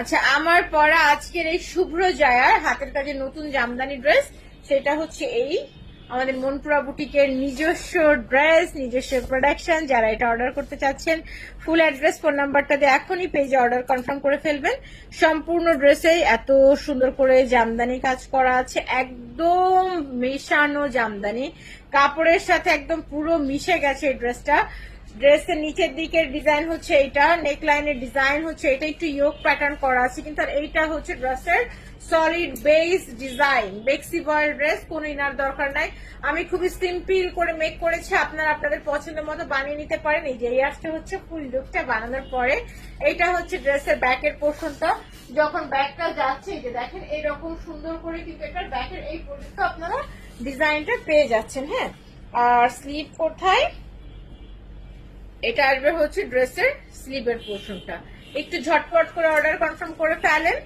আচ্ছা আমার পরা আজকের এই শুভ্র জয়ার, হাতের কাজে নতুন জামদানি ড্রেস সেটা হচ্ছে এই আমাদের মনপুরা বুটিকের নিজস্ব ড্রেস নিজস্ব প্রোডাকশন যারা এটা অর্ডার করতে চাচ্ছেন ফুল অ্যাড্রেস ফোন নাম্বারটা দিয়ে এখনই পেজে অর্ডার কনফার্ম করে ফেলবেন। সম্পূর্ণ ড্রেসেই এত সুন্দর করে জামদানি কাজ করা আছে, একদম মেশানো জামদানি। কাপড়ের সাথে একদম পুরো মিশে গেছে এই ড্রেসটা ড্রেসের নিচের দিকের ডিজাইন হচ্ছে এটা নেক লাইনের ডিজাইন হচ্ছে এটা, একটু ইয়োগ প্যাটার্ন করা আছে, কিন্তু আর এইটা হচ্ছে ড্রেসের সলিড বেস ডিজাইন বেক্সি ড্রেস কোনো ইনার দরকার নাই। আমি খুবই সিম্পল করে মেক করেছি, আপনারা আপনাদের পছন্দের মতো বানিয়ে নিতে পারেন। এই যে আসতে হচ্ছে ফুল লুকটা বানানোর পরে, এইটা হচ্ছে ড্রেসের ব্যাকের পোর্শনটা যখন ব্যাকটা যাচ্ছে, এই যে দেখেন এরকম সুন্দর করে কিন্তু এটার ব্যাকের এই পর্যন্ত আপনারা ডিজাইনটা পেয়ে যাচ্ছেন হ্যাঁ। আর স্লিভ কোথায়? এটা আসবে হচ্ছে ড্রেসের স্লিভের পোর্শনটা। একটু ঝটপট করে অর্ডার কনফার্ম করে ফেলেন।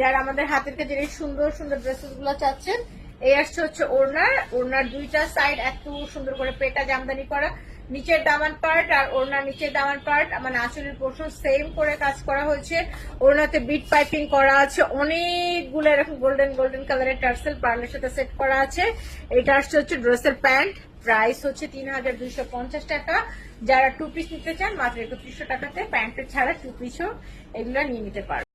যারা আমাদের হাতের কাজের এই সুন্দর সুন্দর ড্রেসেসগুলো চাচ্ছেন, এই আসছে হচ্ছে ওড়নার। ওড়নার দুইটা সাইড এত সুন্দর করে পেটা জামদানি করা। নিচের দামান পার্ট আর ওড়নার নিচের দামান পার্ট মানে আঁচলের পোর্শন সেম করে কাজ করা হয়েছে। ওড়নাতে বিট পাইপিং করা আছে, অনেকগুলো এরকম গোল্ডেন গোল্ডেন কালারের টার্সেল পার্লের সাথে সেট করা আছে। এটা আসছে হচ্ছে ড্রেসের প্যান্ট প্রাইস হচ্ছে তিন হাজার দুইশো পঞ্চাশ টাকা। যারা টু পিস নিতে চান, মাত্র একত্রিশশো টাকাতে প্যান্টের ছাড়া টু পিসও এগুলো নিয়ে নিতে পারবে